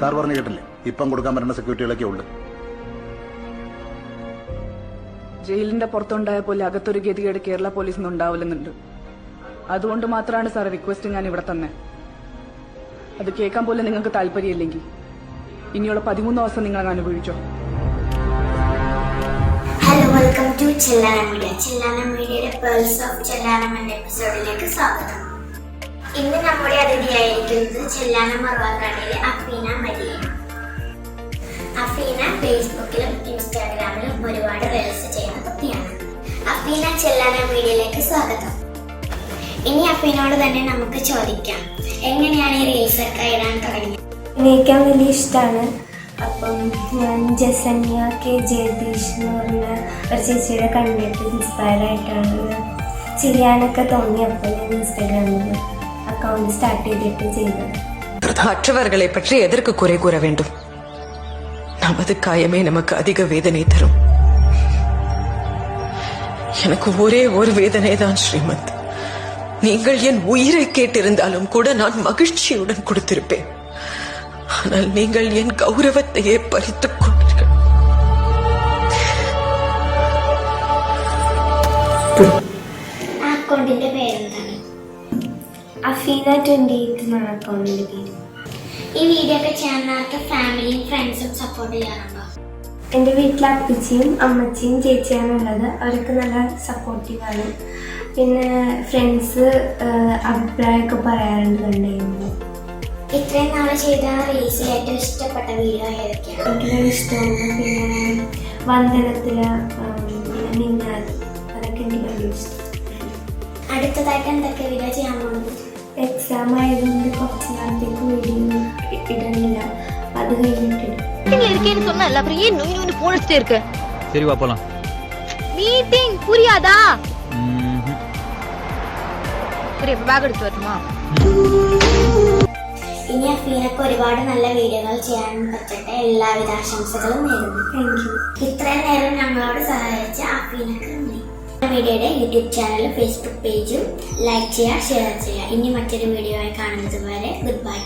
Sir പറഞ്ഞു കേട്ടില്ലേ? ഇപ്പം കൊടുക്കാൻ പറ്റുന്ന സെക്യൂരിറ്റികളൊക്കെ ഉള്ളു. ജയിലിന്റെ പുറത്തുണ്ടായ പോലെ അകത്തൊരു ഗതികേട് കേരള പോലീസിന് ഉണ്ടാവില്ലെന്നുണ്ട്. അതുകൊണ്ട് മാത്രമാണ് സാർ റിക്വസ്റ്റ് ഞാൻ ഇവിടെ തന്നെ. അത് കേൾക്കാൻ പോലും നിങ്ങൾക്ക് താല്പര്യമില്ലെങ്കിൽ. ഇനിയുള്ള പതിമൂന്ന് ദിവസം നിങ്ങൾ അങ്ങ് അനുഭവിച്ചോ. Hello welcome to Chellana media Chellana മീഡിയയുടെ പേഴ്സ് ഓഫ് ചെല്ലാനം എന്ന എപ്പിസോഡിലേക്ക് സ്വാഗതം. അതിഥിയായിരിക്കുന്നത് ചെല്ലാന മറുവാക്കാടിയിലെ അഫീന മരിയാണ് അഫീന ഫേസ്ബുക്കിലും ഇൻസ്റ്റാഗ്രാമിലും ഒരുപാട് റീൽസ് ചെയ്യുന്ന കുട്ടിയാണ്. അഫീന ചെല്ലാന മീഡിയയിലേക്ക് സ്വാഗതം. ഇനി അഫീനോട് തന്നെ നമുക്ക് ചോദിക്കാം. എങ്ങനെയാണ് ഈ റീൽസ് ഒക്കെ ഇടാൻ തുടങ്ങിയത്? അഭിനയിക്കാൻ വലിയ ഇഷ്ടമാണ് അപ്പം ഞാൻ ജസന്യ കെ ജയതീഷ് എന്ന് പറഞ്ഞ ഒരു ചേച്ചിയുടെ കണ്ടിട്ട് ഇൻസ്പയർ ആയിട്ടാണ് ചെയ്യാനൊക്കെ തോന്നിയപ്പോൾ ഞാൻ ഇൻസ്റ്റാഗ്രാമിൽ അക്കൗണ്ട് സ്റ്റാർട്ട് ചെയ്തിട്ട് ചെയ്തത് மற்றவர்களை பற்றி எதற்கு குறை கூற வேண்டும் நமது காயமே நமக்கு அதிக வேதனை தரும் எனக்கு ஒரே ஒரு வேதனை தான் ஸ்ரீமந்த் நீங்கள் என் உயிரை கேட்டிருந்தாலும் கூட நான் மகிழ்ச்சியுடன் கொடுத்திருப்பேன் ஆனால் நீங்கள் என் கௌரவத்தையே பறித்துக் கொண்டீர்கள் ആ അക്കൗണ്ടിന്റെ പേരെന്താണ് അഫീന ട്വന്റി എയ്റ്റ് എന്നാണ് അക്കൗണ്ടിന്റെ പേര് ഈ വീഡിയോ ഒക്കെ നേരത്തെ ഫാമിലിയും ഫ്രണ്ട്സും സപ്പോർട്ട് ചെയ്യാറുണ്ടോ? എന്റെ വീട്ടിലെ അപ്പച്ചിയും അമ്മച്ചിയും ചേച്ചിയാണ് ഉള്ളത് അവരൊക്കെ നല്ല ആണ്. പിന്നെ ഫ്രണ്ട്സ് അഭിപ്രായമൊക്കെ പറയാറുണ്ട് കണ്ടുകഴിയുമ്പോൾ ഇത്രയും നാളെ ചെയ്ത റീൽസിൽ ഏറ്റവും ഇഷ്ടപ്പെട്ട വീഡിയോ ഏതൊക്കെയാണ്? എനിക്ക് ഇഷ്ടമാണ്. പിന്നെ വന്ദനത്തിൽ മിന്നാതി അതൊക്കെ എനിക്ക് ഭയങ്കര ഇഷ്ടം. അടുത്തതായിട്ട് എന്തൊക്കെ വീഡിയോ ചെയ്യാൻ പോകുന്നത് എക്സാം ആയതുകൊണ്ട് കുറച്ച് നാളത്തേക്ക് വീഡിയോ ഇടുന്നില്ല അത് കഴിഞ്ഞിട്ടിടും மீட்டிங்ல இருக்கேன்னு சொன்னல அப்புறம் ஏன் நொய் நொய்னு போன் அடிச்சுட்டே இருக்க சரி வா போலாம் மீட்டிங் புரியாதா புரிய பேக் எடுத்து வரட்டுமா ഇനി അഫീനൊക്കെ ഒരുപാട് നല്ല വീഡിയോകൾ ചെയ്യാൻ പറ്റട്ടെ എല്ലാവിധ ആശംസകളും നേരുന്നു താങ്ക് യു ഇത്രയും നേരം ഞങ്ങളോട് സഹായിച്ച അഫീനക്ക് നന്ദി വീഡിയോയുടെ യൂട്യൂബ് ചാനലും ഫേസ്ബുക്ക് പേജും ലൈക്ക് ചെയ്യുക ഷെയർ ചെയ്യുക. ഇനി മറ്റൊരു വീഡിയോ ആയി കാണുന്നത് വരെ ഗുഡ് ബൈ.